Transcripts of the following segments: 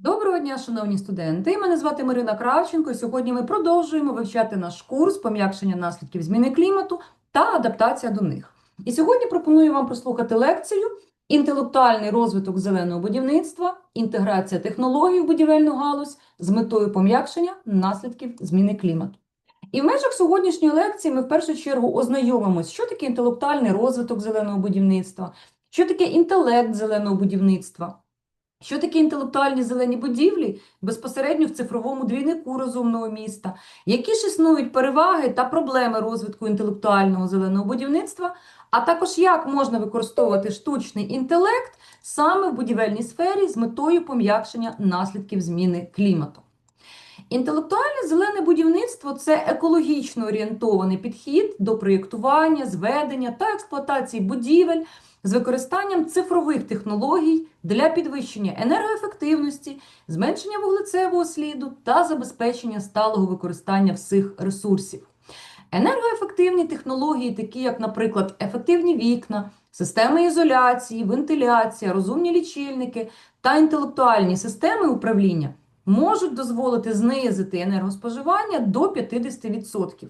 Доброго дня, шановні студенти! Мене звати Марина Кравченко. і Сьогодні ми продовжуємо вивчати наш курс пом'якшення наслідків зміни клімату та адаптація до них. І сьогодні пропоную вам прослухати лекцію Інтелектуальний розвиток зеленого будівництва, інтеграція технологій в будівельну галузь з метою пом'якшення наслідків зміни клімату. І в межах сьогоднішньої лекції ми в першу чергу ознайомимося, що таке інтелектуальний розвиток зеленого будівництва, що таке інтелект зеленого будівництва. Що таке інтелектуальні зелені будівлі безпосередньо в цифровому двійнику розумного міста? Які ж існують переваги та проблеми розвитку інтелектуального зеленого будівництва, а також як можна використовувати штучний інтелект саме в будівельній сфері з метою пом'якшення наслідків зміни клімату? Інтелектуальне зелене будівництво це екологічно орієнтований підхід до проєктування, зведення та експлуатації будівель з використанням цифрових технологій для підвищення енергоефективності, зменшення вуглецевого сліду та забезпечення сталого використання всіх ресурсів. Енергоефективні технології, такі як, наприклад, ефективні вікна, системи ізоляції, вентиляція, розумні лічильники та інтелектуальні системи управління можуть дозволити знизити енергоспоживання до 50%.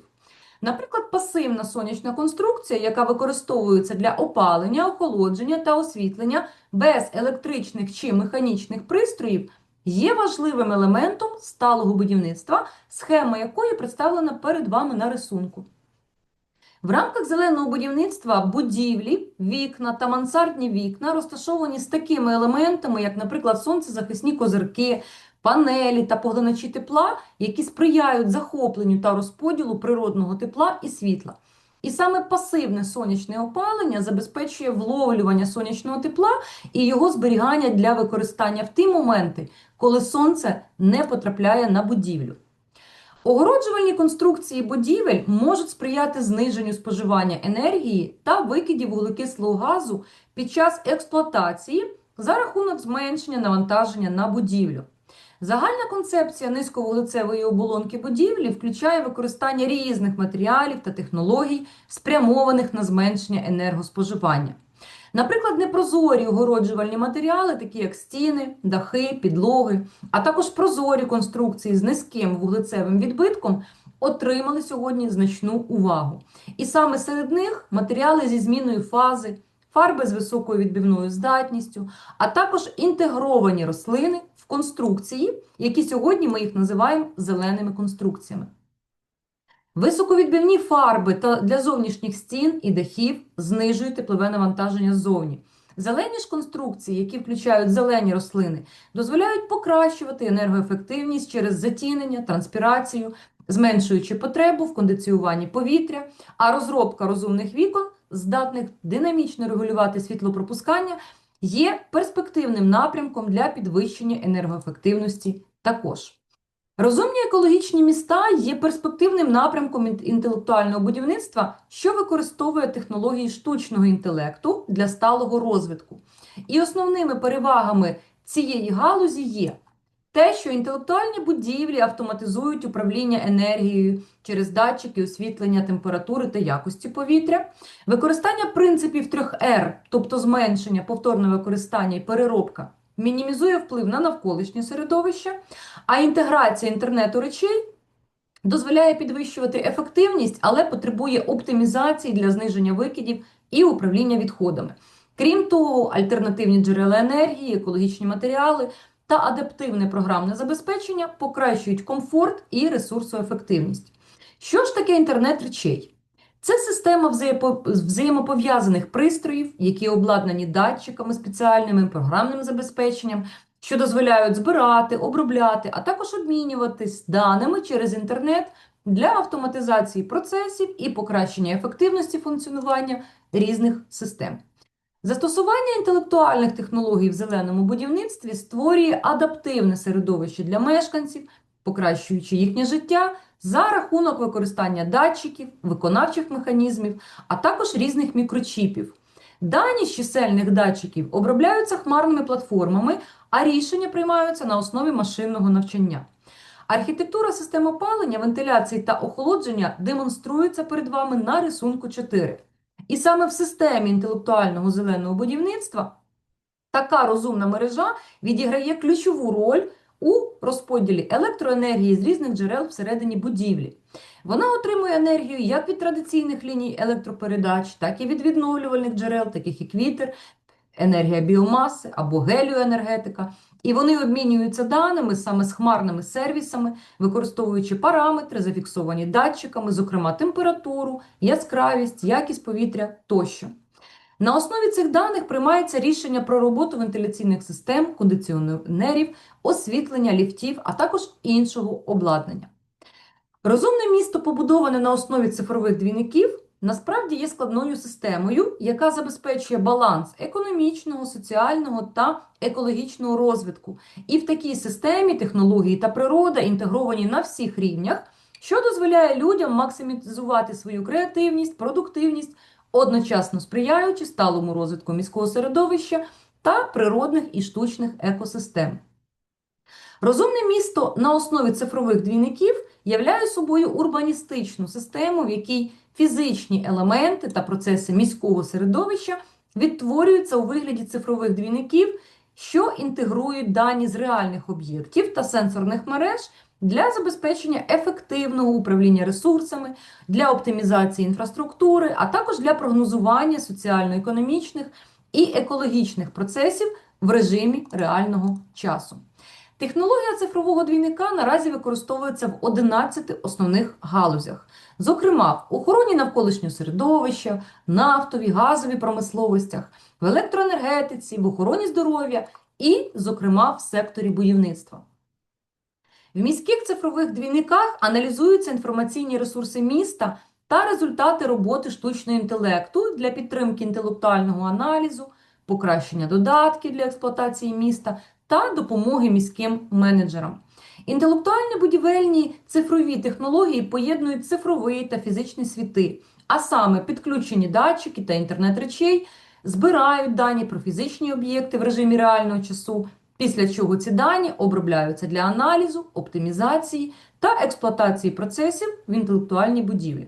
Наприклад, пасивна сонячна конструкція, яка використовується для опалення, охолодження та освітлення без електричних чи механічних пристроїв, є важливим елементом сталого будівництва, схема якої представлена перед вами на рисунку. В рамках зеленого будівництва будівлі, вікна та мансардні вікна розташовані з такими елементами, як, наприклад, сонцезахисні козирки, панелі та поглиначі тепла, які сприяють захопленню та розподілу природного тепла і світла. І саме пасивне сонячне опалення забезпечує вловлювання сонячного тепла і його зберігання для використання в ті моменти, коли сонце не потрапляє на будівлю. Огороджувальні конструкції будівель можуть сприяти зниженню споживання енергії та викидів вуглекислого газу під час експлуатації за рахунок зменшення навантаження на будівлю. Загальна концепція низьковуглецевої оболонки будівлі включає використання різних матеріалів та технологій, спрямованих на зменшення енергоспоживання. Наприклад, непрозорі огороджувальні матеріали, такі як стіни, дахи, підлоги, а також прозорі конструкції з низьким вуглецевим відбитком отримали сьогодні значну увагу. І саме серед них матеріали зі зміною фази, фарби з високою відбивною здатністю, а також інтегровані рослини конструкції, які сьогодні ми їх називаємо зеленими конструкціями. Високовідбивні фарби для зовнішніх стін і дахів знижують теплове навантаження ззовні. Зелені ж конструкції, які включають зелені рослини, дозволяють покращувати енергоефективність через затінення, транспірацію, зменшуючи потребу в кондиціюванні повітря, а розробка розумних вікон, здатних динамічно регулювати світлопропускання, є перспективним напрямком для підвищення енергоефективності також. Розумні екологічні міста є перспективним напрямком інтелектуального будівництва, що використовує технології штучного інтелекту для сталого розвитку. І основними перевагами цієї галузі є те, що інтелектуальні будівлі автоматизують управління енергією через датчики освітлення температури та якості повітря, використання принципів 3R, тобто зменшення, повторне використання і переробка, мінімізує вплив на навколишнє середовище, а інтеграція інтернету речей дозволяє підвищувати ефективність, але потребує оптимізації для зниження викидів і управління відходами. Крім того, альтернативні джерела енергії, екологічні матеріали та адаптивне програмне забезпечення покращують комфорт і ресурсоефективність. Що ж таке інтернет речей? Це система взаємопов'язаних пристроїв, які обладнані датчиками спеціальними, програмним забезпеченням, що дозволяють збирати, обробляти, а також обмінюватись даними через інтернет для автоматизації процесів і покращення ефективності функціонування різних систем. Застосування інтелектуальних технологій в зеленому будівництві створює адаптивне середовище для мешканців, покращуючи їхнє життя за рахунок використання датчиків, виконавчих механізмів, а також різних мікрочіпів. Дані з чисельних датчиків обробляються хмарними платформами, а рішення приймаються на основі машинного навчання. Архітектура систем опалення, вентиляції та охолодження демонструється перед вами на рисунку 4. І саме в системі інтелектуального зеленого будівництва така розумна мережа відіграє ключову роль у розподілі електроенергії з різних джерел всередині будівлі. Вона отримує енергію як від традиційних ліній електропередач, так і від відновлювальних джерел, таких як вітер, енергія біомаси або геліоенергетика. І вони обмінюються даними саме з хмарними сервісами, використовуючи параметри, зафіксовані датчиками, зокрема температуру, яскравість, якість повітря тощо. На основі цих даних приймається рішення про роботу вентиляційних систем, кондиціонерів, освітлення ліфтів, а також іншого обладнання. Розумне місто, побудоване на основі цифрових двійників, насправді є складною системою, яка забезпечує баланс економічного, соціального та екологічного розвитку. І в такій системі технології та природа інтегровані на всіх рівнях, що дозволяє людям максимізувати свою креативність, продуктивність, одночасно сприяючи сталому розвитку міського середовища та природних і штучних екосистем. Розумне місто на основі цифрових двійників являє собою урбаністичну систему, в якій фізичні елементи та процеси міського середовища відтворюються у вигляді цифрових двійників, що інтегрують дані з реальних об'єктів та сенсорних мереж для забезпечення ефективного управління ресурсами, для оптимізації інфраструктури, а також для прогнозування соціально-економічних і екологічних процесів в режимі реального часу. Технологія цифрового двійника наразі використовується в 11 основних галузях, зокрема в охороні навколишнього середовища, нафтовій, газовій промисловостях, в електроенергетиці, в охороні здоров'я і, зокрема, в секторі будівництва. В міських цифрових двійниках аналізуються інформаційні ресурси міста та результати роботи штучного інтелекту для підтримки інтелектуального аналізу, покращення додатків для експлуатації міста та допомоги міським менеджерам. Інтелектуальні будівельні цифрові технології поєднують цифровий та фізичні світи, а саме підключені датчики та інтернет речей, збирають дані про фізичні об'єкти в режимі реального часу, після чого ці дані обробляються для аналізу, оптимізації та експлуатації процесів в інтелектуальній будівлі.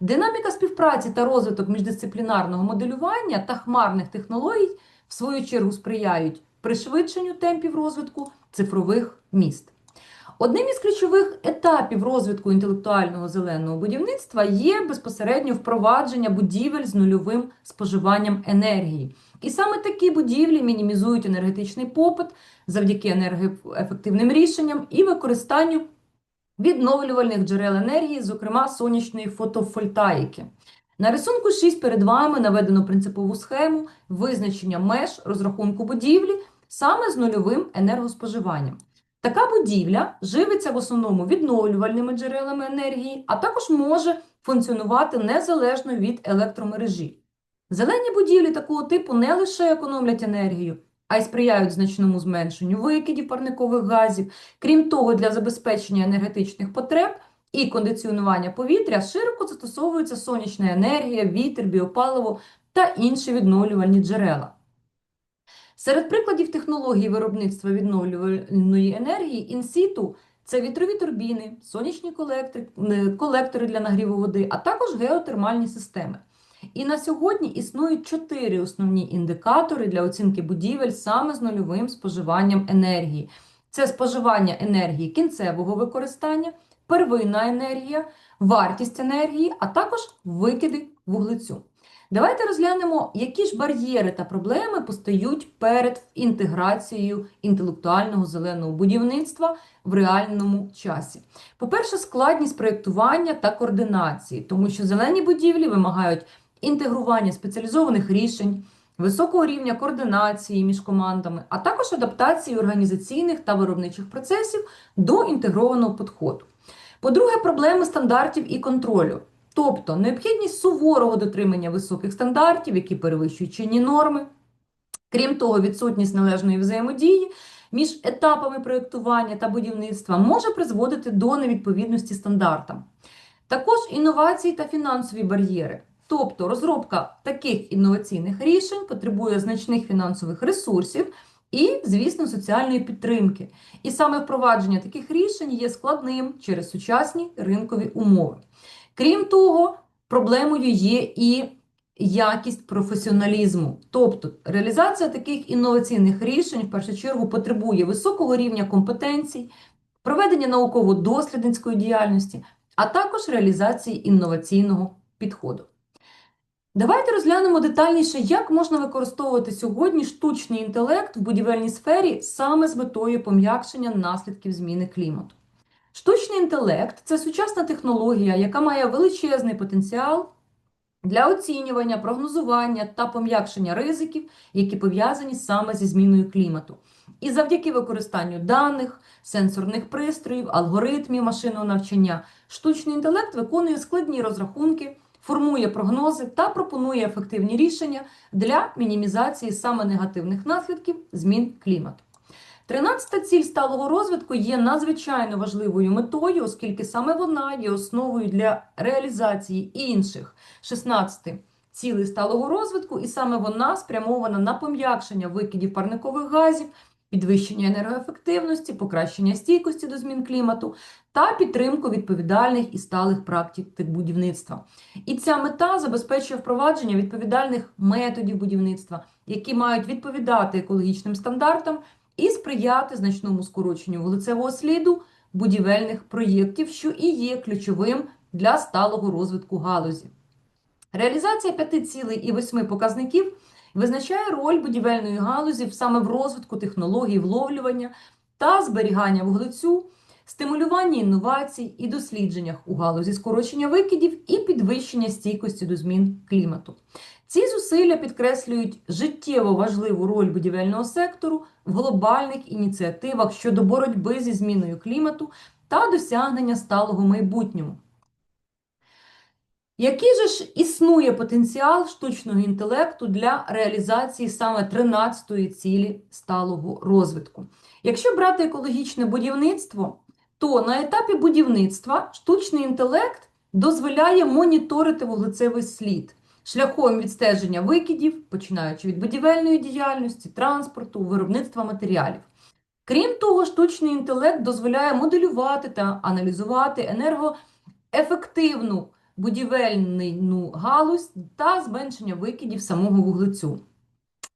Динаміка співпраці та розвиток міждисциплінарного моделювання та хмарних технологій, в свою чергу, сприяють пришвидшенню темпів розвитку цифрових міст. Одним із ключових етапів розвитку інтелектуального зеленого будівництва є безпосередньо впровадження будівель з нульовим споживанням енергії. І саме такі будівлі мінімізують енергетичний попит завдяки енергоефективним рішенням і використанню відновлювальних джерел енергії, зокрема сонячної фотовольтаїки. На рисунку 6 перед вами наведено принципову схему визначення меж розрахунку будівлі саме з нульовим енергоспоживанням. Така будівля живиться в основному відновлювальними джерелами енергії, а також може функціонувати незалежно від електромережі. Зелені будівлі такого типу не лише економлять енергію, а й сприяють значному зменшенню викидів парникових газів. Крім того, для забезпечення енергетичних потреб і кондиціонування повітря широко застосовується сонячна енергія, вітер, біопаливо та інші відновлювальні джерела. Серед прикладів технології виробництва відновлювальної енергії інсіту це вітрові турбіни, сонячні колектори, колектори для нагріву води, а також геотермальні системи. І на сьогодні існують чотири основні індикатори для оцінки будівель саме з нульовим споживанням енергії. Це споживання енергії кінцевого використання, первинна енергія, вартість енергії, а також викиди вуглецю. Давайте розглянемо, які ж бар'єри та проблеми постають перед інтеграцією інтелектуального зеленого будівництва в реальному часі. По-перше, складність проєктування та координації, тому що зелені будівлі вимагають інтегрування спеціалізованих рішень, високого рівня координації між командами, а також адаптації організаційних та виробничих процесів до інтегрованого підходу. По-друге, проблеми стандартів і контролю. Тобто необхідність суворого дотримання високих стандартів, які перевищують чинні норми, крім того, відсутність належної взаємодії між етапами проєктування та будівництва може призводити до невідповідності стандартам. Також інновації та фінансові бар'єри. Тобто розробка таких інноваційних рішень потребує значних фінансових ресурсів і, звісно, соціальної підтримки. І саме впровадження таких рішень є складним через сучасні ринкові умови. Крім того, проблемою є і якість професіоналізму. Тобто реалізація таких інноваційних рішень в першу чергу потребує високого рівня компетенцій, проведення науково-дослідницької діяльності, а також реалізації інноваційного підходу. Давайте розглянемо детальніше, як можна використовувати сьогодні штучний інтелект в будівельній сфері саме з метою пом'якшення наслідків зміни клімату. Штучний інтелект це сучасна технологія, яка має величезний потенціал для оцінювання, прогнозування та пом'якшення ризиків, які пов'язані саме зі зміною клімату. І завдяки використанню даних, сенсорних пристроїв, алгоритмів машинного навчання, штучний інтелект виконує складні розрахунки, формує прогнози та пропонує ефективні рішення для мінімізації саме негативних наслідків змін клімату. Тринадцята ціль сталого розвитку є надзвичайно важливою метою, оскільки саме вона є основою для реалізації інших 16 цілей сталого розвитку, і саме вона спрямована на пом'якшення викидів парникових газів, підвищення енергоефективності, покращення стійкості до змін клімату та підтримку відповідальних і сталих практик будівництва. І ця мета забезпечує впровадження відповідальних методів будівництва, які мають відповідати екологічним стандартам і сприяти значному скороченню вуглецевого сліду будівельних проєктів, що і є ключовим для сталого розвитку галузі. Реалізація п'яти цілей і восьми показників визначає роль будівельної галузі саме в розвитку технологій вловлювання та зберігання вуглецю, стимулюванні інновацій і дослідженнях у галузі скорочення викидів і підвищення стійкості до змін клімату. Ці зусилля підкреслюють життєво важливу роль будівельного сектору в глобальних ініціативах щодо боротьби зі зміною клімату та досягнення сталого майбутнього. Який же ж існує потенціал штучного інтелекту для реалізації саме 13-ї цілі сталого розвитку? Якщо брати екологічне будівництво, то на етапі будівництва штучний інтелект дозволяє моніторити вуглецевий слід шляхом відстеження викидів, починаючи від будівельної діяльності, транспорту, виробництва матеріалів. Крім того, штучний інтелект дозволяє моделювати та аналізувати енергоефективну будівельну галузь та зменшення викидів самого вуглецю.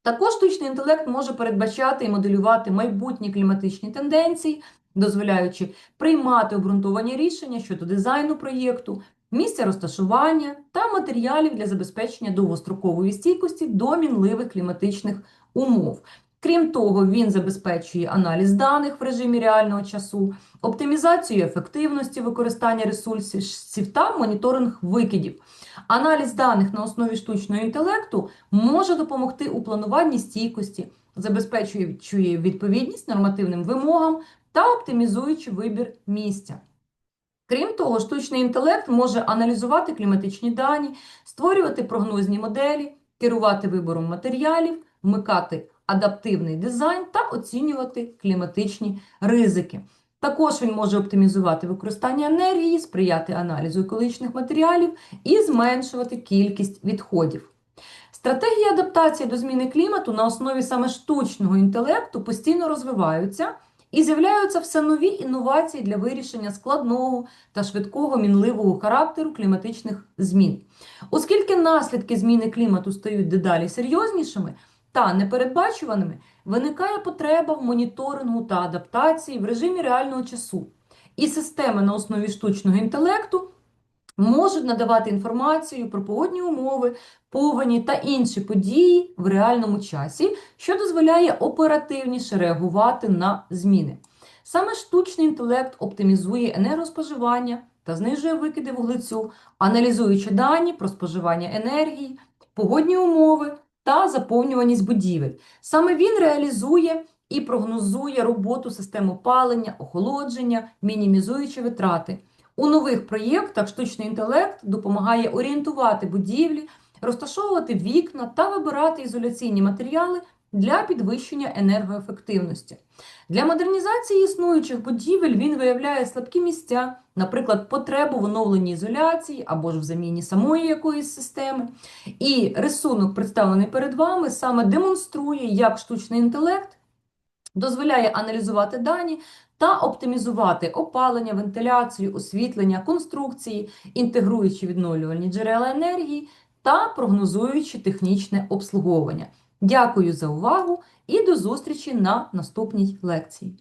Також штучний інтелект може передбачати і моделювати майбутні кліматичні тенденції, дозволяючи приймати обґрунтовані рішення щодо дизайну проєкту, місця розташування та матеріалів для забезпечення довгострокової стійкості до мінливих кліматичних умов. Крім того, він забезпечує аналіз даних в режимі реального часу, оптимізацію ефективності використання ресурсів та моніторинг викидів. Аналіз даних на основі штучного інтелекту може допомогти у плануванні стійкості, забезпечуючи відповідність нормативним вимогам та оптимізуючи вибір місця. Крім того, штучний інтелект може аналізувати кліматичні дані, створювати прогнозні моделі, керувати вибором матеріалів, вмикати адаптивний дизайн та оцінювати кліматичні ризики. Також він може оптимізувати використання енергії, сприяти аналізу екологічних матеріалів і зменшувати кількість відходів. Стратегії адаптації до зміни клімату на основі саме штучного інтелекту постійно розвиваються і з'являються все нові інновації для вирішення складного та швидкого мінливого характеру кліматичних змін. Оскільки наслідки зміни клімату стають дедалі серйознішими та непередбачуваними, виникає потреба в моніторингу та адаптації в режимі реального часу. І системи на основі штучного інтелекту можуть надавати інформацію про погодні умови, повені та інші події в реальному часі, що дозволяє оперативніше реагувати на зміни. Саме штучний інтелект оптимізує енергоспоживання та знижує викиди вуглецю, аналізуючи дані про споживання енергії, погодні умови та заповнюваність будівель. Саме він реалізує і прогнозує роботу систем опалення, охолодження, мінімізуючи витрати. У нових проєктах штучний інтелект допомагає орієнтувати будівлі, розташовувати вікна та вибирати ізоляційні матеріали для підвищення енергоефективності. Для модернізації існуючих будівель він виявляє слабкі місця, наприклад, потребу в оновленні ізоляції або ж в заміні самої якоїсь системи. І рисунок, представлений перед вами, саме демонструє, як штучний інтелект дозволяє аналізувати дані та оптимізувати опалення, вентиляцію, освітлення, конструкції, інтегруючи відновлювальні джерела енергії та прогнозуючи технічне обслуговування. Дякую за увагу і до зустрічі на наступній лекції.